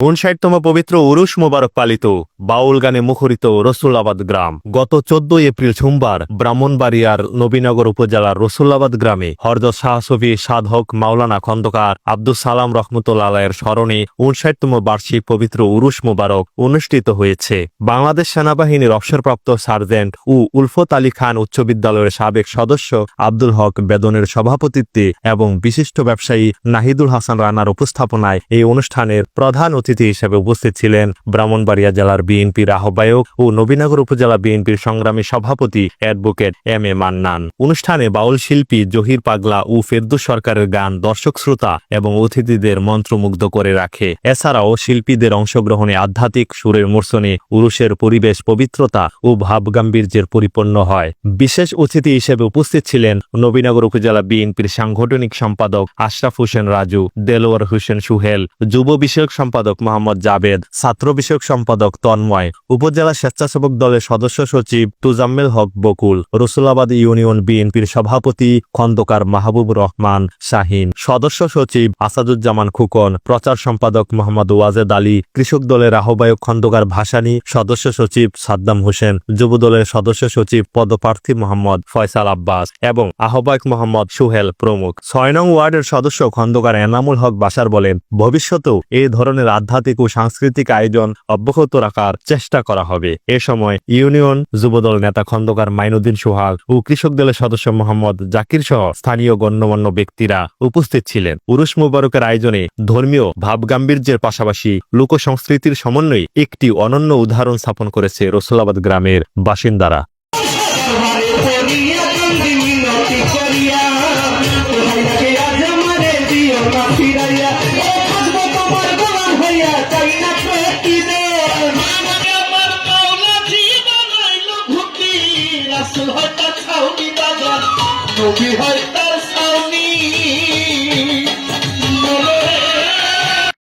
উনষাটতম পবিত্র উরুশ মোবারক পালিত বাউল গানে মুখরিত রসুল্লাবাদ গ্রাম। গত চোদ্দ এপ্রিল সোমবার ব্রাহ্মণবাড়িয়ার নবীনগর উপজেলার রসুল্লাবাদ গ্রামে হরদ শাহসফি সাধক মাওলানা খন্দকার আব্দুল সালাম রহমতুল্লাহ এর স্মরণে উনষাটতম বার্ষিক পবিত্র উরুশ মোবারক অনুষ্ঠিত হয়েছে। বাংলাদেশ সেনাবাহিনীর অবসরপ্রাপ্ত সার্জেন্ট ও উলফত আলী খান উচ্চ বিদ্যালয়ের সাবেক সদস্য আব্দুল হক বেদনের সভাপতিত্বে এবং বিশিষ্ট ব্যবসায়ী নাহিদুল হাসান রানার উপস্থাপনায় এই অনুষ্ঠানের প্রধান অতিথি হিসেবে উপস্থিত ছিলেন ব্রাহ্মণবাড়িয়া জেলার বিএনপির আহ্বায়ক ও নবীনগর উপজেলা বিএনপির সংগ্রামী সভাপতি অ্যাডভোকেট এম এ মান্নান। অনুষ্ঠানে বাউল শিল্পী জহির পাগলা ও ফেরদুস সরকারের গান দর্শক শ্রোতা এবং অতিথিদের মন্ত্রমুগ্ধ করে রাখে। এছাড়াও শিল্পীদের অংশগ্রহণে আধ্যাত্মিক সুরের মূর্ছনে উরুষের পরিবেশ, পবিত্রতা ও ভাবগাম্ভীর্যের পরিপূর্ণ হয়। বিশেষ অতিথি হিসেবে উপস্থিত ছিলেন নবীনগর উপজেলা বিএনপির সাংগঠনিক সম্পাদক আশরাফ হোসেন রাজু, দেলোয়ার হোসেন সুহেল, যুব বিষয়ক সম্পাদক মোহাম্মদ জাবেদ ছাত্র বিষয়ক সম্পাদক তন্ময়, উপজেলা স্বেচ্ছাসেবক দলের সদস্য সচিব তুজাম্মেল হক বকুল, রসুলাবাদ ইউনিয়ন বিএনপির সভাপতি খন্দকার মাহবুব রহমান শাহিন, সদস্য সচিব আসাদুজ্জামান খুকন, প্রচার সম্পাদক মোহাম্মদ ওয়াজেদ আলী, কৃষক দলের আহ্বায়ক খন্দকার ভাসানী, সদস্য সচিব সাদ্দাম হোসেন, যুব দলের সদস্য সচিব পদপ্রার্থী মোহাম্মদ ফয়সাল আব্বাস এবং আহ্বায়ক মোহাম্মদ সুহেল প্রমুখ। ছয় নং ওয়ার্ডের সদস্য খন্দকার এনামুল হক বাসার বলেন, ভবিষ্যতেও এই ধরনের আধ্যাত্মিক ও সাংস্কৃতিক আয়োজন অব্যাহত রাখার চেষ্টা করা হবে। এ সময় ইউনিয়ন যুবদল নেতা খন্দকার মাইনুদ্দিন সোহাগ ও কৃষক দলের সদস্য মোহাম্মদ জাকির সহ স্থানীয় গণ্যমান্য ব্যক্তিরা উপস্থিত ছিলেন। উরুশ মুবারকের আয়োজনে ধর্মীয় ভাবগাম্ভীর্যের পাশাপাশি লোক সংস্কৃতির সমন্বয়ে একটি অনন্য উদাহরণ স্থাপন করেছে রসুলাবাদ গ্রামের বাসিন্দারা। তোমারে রাসুল হয়তো ছাউনি বাজার নবী হয়তো